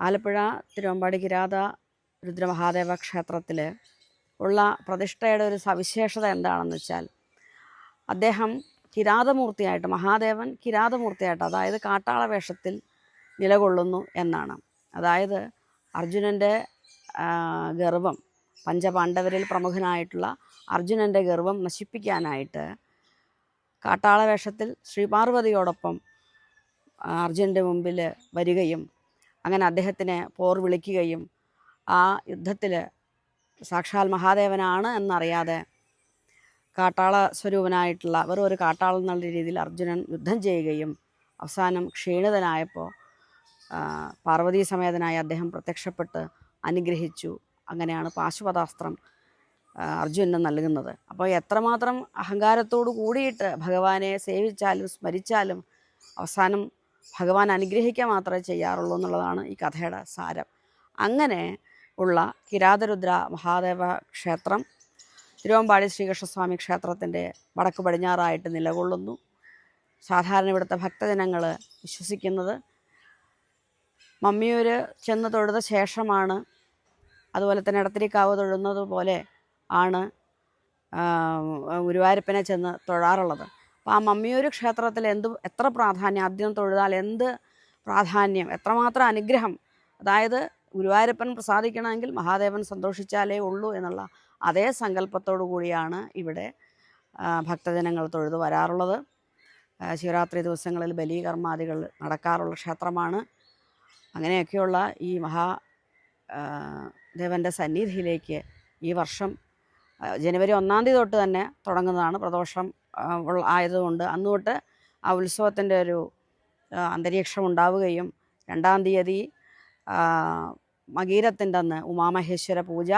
ആലപ്പുഴ തിരുവമ്പാടി കിരാത രുദ്രമഹാദേവ ക്ഷേത്രത്തിൽ ഉള്ള പ്രതിഷ്ഠയുടെ ഒരു സവിശേഷത എന്താണെന്ന് വെച്ചാൽ അദ്ദേഹം കിരാതമൂർത്തിയായിട്ട് മഹാദേവൻ കിരാതമൂർത്തിയായിട്ട് അതായത് കാട്ടാള വേഷത്തിൽ നിലകൊള്ളുന്നു എന്നാണ്. അതായത് അർജുനന്റെ ഗർവം പഞ്ചപാണ്ഡവരിൽ പ്രമുഖനായിട്ടുള്ള അർജുനന്റെ ഗർവം നശിപ്പിക്കാനായിട്ട് കാട്ടാള വേഷത്തിൽ ശ്രീപാർവതിയോടൊപ്പം അർജുനന്റെ മുമ്പിൽ വരികയും അങ്ങനെ അദ്ദേഹത്തിനെ പോർ വിളിക്കുകയും ആ യുദ്ധത്തിൽ സാക്ഷാൽ മഹാദേവനാണ് എന്നറിയാതെ കാട്ടാള സ്വരൂപനായിട്ടുള്ള വെറും ഒരു കാട്ടാളൻ എന്നുള്ള രീതിയിൽ അർജുനൻ യുദ്ധം ചെയ്യുകയും അവസാനം ക്ഷീണിതനായപ്പോൾ പാർവതീ സമേതനായി അദ്ദേഹം പ്രത്യക്ഷപ്പെട്ട് അനുഗ്രഹിച്ചു. അങ്ങനെയാണ് പാശുപദാസ്ത്രം അർജുനന് നൽകുന്നത്. അപ്പോൾ എത്രമാത്രം അഹങ്കാരത്തോടു കൂടിയിട്ട് ഭഗവാനെ സേവിച്ചാലും സ്മരിച്ചാലും അവസാനം ഭഗവാൻ അനുഗ്രഹിക്കുക മാത്രമേ ചെയ്യാറുള്ളൂ എന്നുള്ളതാണ് ഈ കഥയുടെ സാരം. അങ്ങനെ ഉള്ള കിരാതരുദ്ര മഹാദേവ ക്ഷേത്രം തിരുവമ്പാടി ശ്രീകൃഷ്ണസ്വാമി ക്ഷേത്രത്തിന്റെ വടക്ക് പടിഞ്ഞാറായിട്ട് നിലകൊള്ളുന്നു. സാധാരണ ഇവിടുത്തെ ഭക്തജനങ്ങൾ വിശ്വസിക്കുന്നത് മമ്മിയൂർ ചെന്ന് തൊഴുത ശേഷമാണ് അതുപോലെ തന്നെ ഇടത്തിരിക്കാവ് തൊഴുന്നത് പോലെ ആണ് ഗുരുവായൂരപ്പനെ ചെന്ന് തൊഴാറുള്ളത്. അപ്പോൾ ആ മമ്മിയൂർ ക്ഷേത്രത്തിൽ എന്ത് എത്ര പ്രാധാന്യം? ആദ്യം തൊഴുതാൽ എന്ത് പ്രാധാന്യം? എത്രമാത്രം അനുഗ്രഹം? അതായത് ഗുരുവായൂരപ്പൻ പ്രസാദിക്കണമെങ്കിൽ മഹാദേവൻ സന്തോഷിച്ചാലേ ഉള്ളൂ എന്നുള്ള അതേ സങ്കല്പത്തോടു കൂടിയാണ് ഇവിടെ ഭക്തജനങ്ങൾ തൊഴുതു വരാറുള്ളത്. ശിവരാത്രി ദിവസങ്ങളിൽ ബലികർമാദികൾ നടക്കാറുള്ള ക്ഷേത്രമാണ്. അങ്ങനെയൊക്കെയുള്ള ഈ മഹാ ദേവന്റെ സന്നിധിയിലേക്ക് ഈ വർഷം ജനുവരി ഒന്നാം തീയതി തൊട്ട് തന്നെ തുടങ്ങുന്നതാണ് പ്രദോഷം ആയതുകൊണ്ട്. അന്ന് തൊട്ട് ആ ഉത്സവത്തിന്റെ ഒരു അന്തരീക്ഷം ഉണ്ടാവുകയും രണ്ടാം തീയതി മകീരത്തിന്റെ അന്ന് ഉമാമഹേശ്വര പൂജ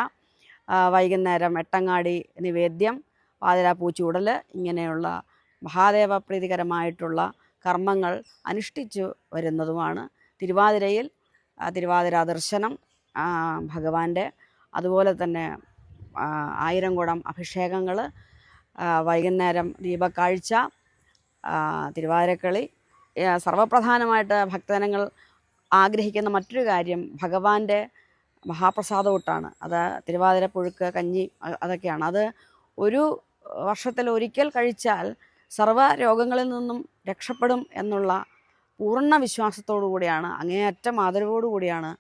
വൈകുന്നേരം എട്ടങ്ങാടി നിവേദ്യം പാതിരാ പൂച്ചൂടൽ ഇങ്ങനെയുള്ള മഹാദേവ പ്രീതികരമായിട്ടുള്ള കർമ്മങ്ങൾ അനുഷ്ഠിച്ചു വരുന്നതുമാണ്. തിരുവാതിരയിൽ തിരുവാതിര ദർശനം ഭഗവാന്റെ അതുപോലെ തന്നെ ആയിരം കുടം അഭിഷേകങ്ങൾ വൈകുന്നേരം ദീപക്കാഴ്ച തിരുവാതിരക്കളി സർവപ്രധാനമായിട്ട് ഭക്തജനങ്ങൾ ആഗ്രഹിക്കുന്ന മറ്റൊരു കാര്യം ഭഗവാന്റെ മഹാപ്രസാദവൂട്ടാണ് അത് തിരുവാതിര പുഴുക്ക് കഞ്ഞി അതൊക്കെയാണ്. അത് ഒരു വർഷത്തിൽ ഒരിക്കൽ കഴിച്ചാൽ സർവ രോഗങ്ങളിൽ നിന്നും രക്ഷപ്പെടും എന്നുള്ള പൂർണ വിശ്വാസത്തോടു കൂടിയാണ് അങ്ങേയറ്റം ആദരവോടു കൂടിയാണ്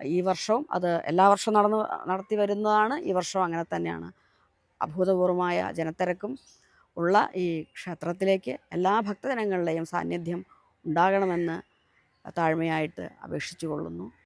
ഈ വർഷവും അത് എല്ലാ വർഷവും നടന്നു നടത്തി വരുന്നതാണ്. ഈ വർഷവും അങ്ങനെ തന്നെയാണ്. അഭൂതപൂർവമായ ജനത്തിരക്കും ഉള്ള ഈ ക്ഷേത്രത്തിലേക്ക് എല്ലാ ഭക്തജനങ്ങളുടെയും സാന്നിധ്യം ഉണ്ടാകണമെന്ന് താഴ്മയായിട്ട് അപേക്ഷിച്ചു കൊള്ളുന്നു